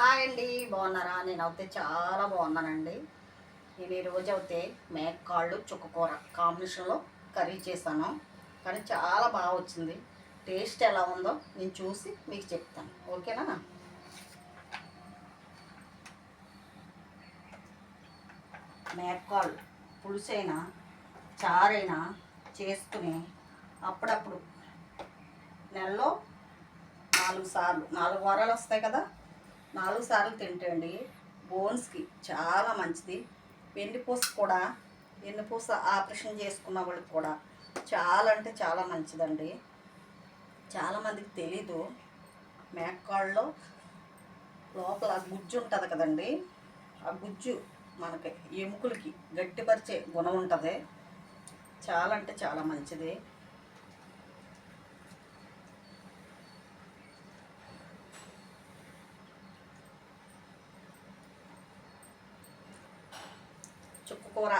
Hi అండి బాగున్నారా? నేను అయితే చాలా బాగున్నానండి. నేను ఈరోజు అయితే మేకాళ్ళు చుక్కకూర కాంబినేషన్లో కర్రీ చేశాను. కానీ చాలా బాగా వచ్చింది. టేస్ట్ ఎలా ఉందో నేను చూసి మీకు చెప్తాను. ఓకేనా? మేకాళ్ళు పులుసైనా చారైనా చేసుకుని అప్పుడప్పుడు నెలలో నాలుగు సార్లు నాలుగు వారాలు వస్తాయి కదా? నాలుగు సార్లు తింటండి బోన్స్కి చాలా మంచిది. వెన్నుపూస కూడా వెన్నుపూస ఆపరేషన్ చేసుకున్న వాళ్ళకి కూడా చాలా అంటే చాలా మంచిదండి. చాలామందికి తెలీదు. మేకాళ్ళలో లోపల గుజ్జు ఉంటుంది కదండి. ఆ గుజ్జు మనకి ఎముకలకి గట్టిపరిచే గుణం ఉంటుంది. చాలా అంటే చాలా మంచిది. కూర.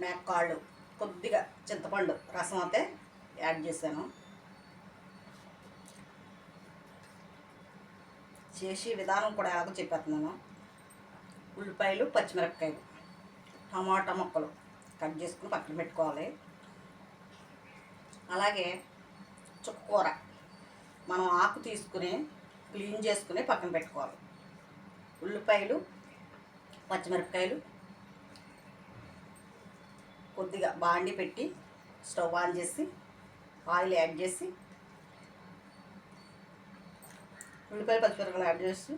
మేకాళ్ళు కొద్దిగా చింతపండు రసం అయితే యాడ్ చేశాను. చేసి విధానం కూడా ఎలాగో చెప్పేస్తున్నాను. ఉల్లిపాయలు పచ్చిమిరపకాయలు టమాటా ముక్కలు కట్ చేసుకుని పక్కన పెట్టుకోవాలి. అలాగే చుక్కకూర మనం ఆకు తీసుకుని క్లీన్ చేసుకుని పక్కన పెట్టుకోవాలి. ఉల్లిపాయలు పచ్చిమిరపకాయలు కొద్దిగా బాండి పెట్టి స్టవ్ ఆన్ చేసి ఆయిల్ యాడ్ చేసి ఉల్లిపాయలు పచ్చిమిరపకాయలు యాడ్ చేసి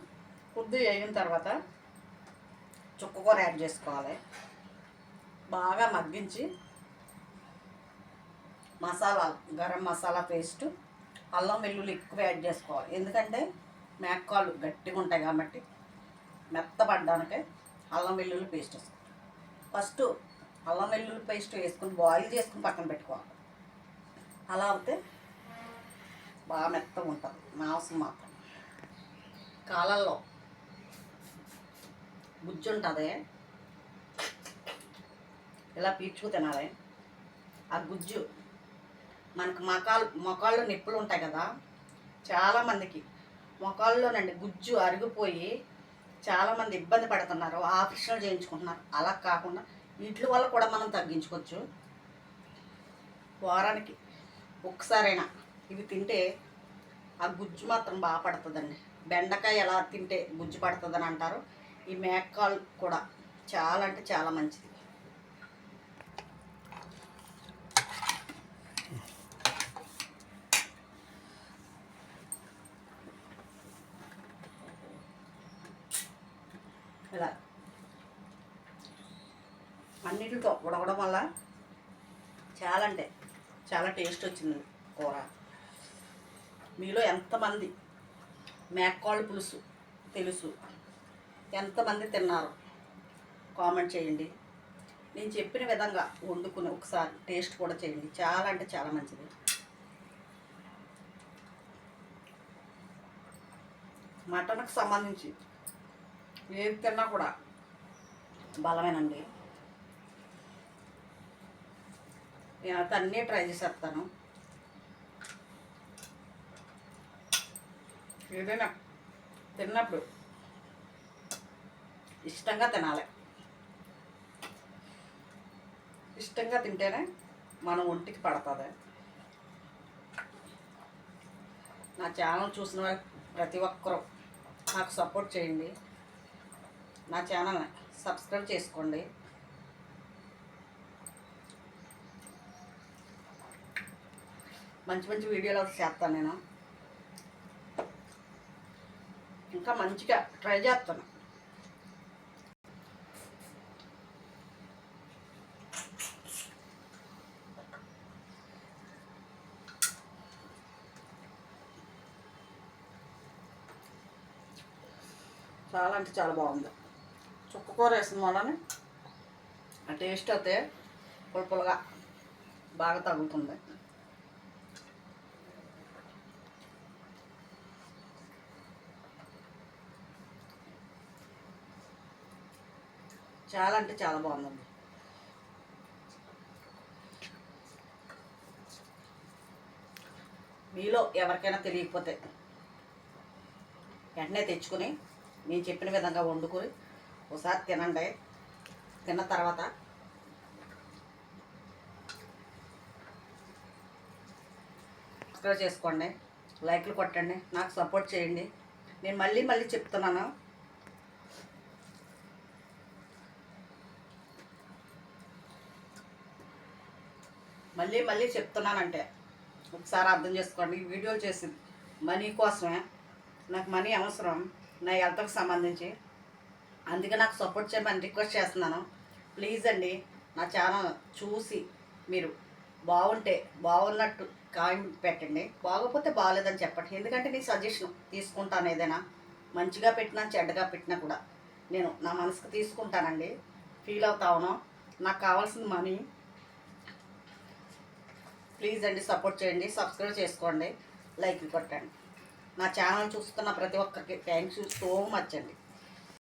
కొద్దిగా వేయిన తర్వాత చుక్కకూర యాడ్ చేసుకోవాలి. బాగా మగ్గించి మసాలా గరం మసాలా పేస్ట్ అల్లం వెల్లుల్లి ఎక్కువ యాడ్ చేసుకోవాలి. ఎందుకంటే మేకాలు గట్టిగా ఉంటాయి కాబట్టి మెత్తపడ్డానికి అల్లం వెల్లుల్లి పేస్ట్ వేసుకోవాలి ఫస్ట్ అల్లం వెల్లుల్లి పేస్ట్ వేసుకుని బాయిల్ చేసుకుని పక్కన పెట్టుకోవాలి అలా అవుతే బాగా మెత్తగా ఉంటుంది. మాంసం మాత్రం. కాలల్లో గుజ్జు ఉంటుంది. ఇలా పీల్చుకు తినాలి. ఆ గుజ్జు మనకు మకాలు మొకాళ్ళు నొప్పులు ఉంటాయి కదా చాలామందికి మొకాళ్ళలోనండి గుజ్జు అరిగిపోయి చాలామంది ఇబ్బంది పడుతున్నారు ఆపరేషన్లు చేయించుకుంటున్నారు. అలా కాకుండా వీటి వల్ల కూడా మనం తగ్గించుకోవచ్చు. వారానికి ఒక్కసారైనా ఇవి తింటే ఆ గుజ్జు మాత్రం బాగా పడుతుందండి. బెండకాయ ఎలా తింటే గుజ్జు పడుతుందని అంటారు. ఈ మేకాలు కూడా చాలా అంటే చాలా మంచిది. ఇలా. అన్నిటితో ఉడకడం వల్ల చాలా అంటే చాలా టేస్ట్ వచ్చింది కూర. మీలో ఎంతమంది మేకాళ్ళు పులుసు తెలుసు? ఎంతమంది తిన్నారు? కామెంట్ చేయండి. నేను చెప్పిన విధంగా వండుకుని ఒకసారి టేస్ట్ కూడా చేయండి. చాలా అంటే చాలా మంచిది. మటన్కి సంబంధించి ఏది తిన్నా కూడా బలమేనండి. నేనైతే అన్నీ ట్రై చేసేస్తాను ఏదైనా తిన్నప్పుడు ఇష్టంగా తినాలి. ఇష్టంగా తింటేనే మన ఒంటికి పడుతుంది. నా ఛానల్ చూసిన ప్రతి ఒక్కరూ నాకు సపోర్ట్ చేయండి. నా ఛానల్ని సబ్స్క్రైబ్ చేసుకోండి. మంచి మంచి వీడియోలు చేస్తాను నేను. ఇంకా మంచిగా ట్రై చేస్తాను. చాలా అంటే చాలా బాగుంది. చుక్కకూర వేసిన వలన ఆ టేస్ట్ అయితే పులుపులుగా బాగా తగులుతుంది. చాలా అంటే చాలా బాగుందండి. మీలో ఎవరికైనా తెలియకపోతే వెంటనే తెచ్చుకొని నేను చెప్పిన విధంగా వండుకొని ఒకసారి తినండి. తిన్న తర్వాత సబ్స్క్రైబ్ చేసుకోండి. లైక్లు కొట్టండి. నాకు సపోర్ట్ చేయండి. నేను మళ్ళీ మళ్ళీ చెప్తున్నాను. మళ్ళీ మళ్ళీ చెప్తున్నానంటే. ఒకసారి అర్థం చేసుకోండి ఈ వీడియోలు చేసింది. మనీ కోసమే. నాకు మనీ అవసరం. నా హెల్త్కి సంబంధించి. అందుకే నాకు సపోర్ట్ చేయమని రిక్వెస్ట్ చేస్తున్నాను. ప్లీజ్ అండి నా ఛానల్ చూసి మీరు బాగుంటే బాగున్నట్టు కామెంట్ పెట్టండి. బాగోకపోతే బాగాలేదని చెప్పండి. ఎందుకంటే నీ సజెషన్ తీసుకుంటాను ఏదైనా మంచిగా పెట్టినా చెడ్డగా పెట్టినా కూడా. నేను నా మనసుకు తీసుకుంటానండి. ఫీల్ అవుతావును నాకు కావాల్సిన మనీ. ప్లీజ్ అండి సపోర్ట్ చేయండి సబ్స్క్రైబ్ చేసుకోండి లైక్ కొట్టండి. నా ఛానల్ చూస్తున్న ప్రతి ఒక్కరికి థ్యాంక్స్ యూ సో మచ్ అండి.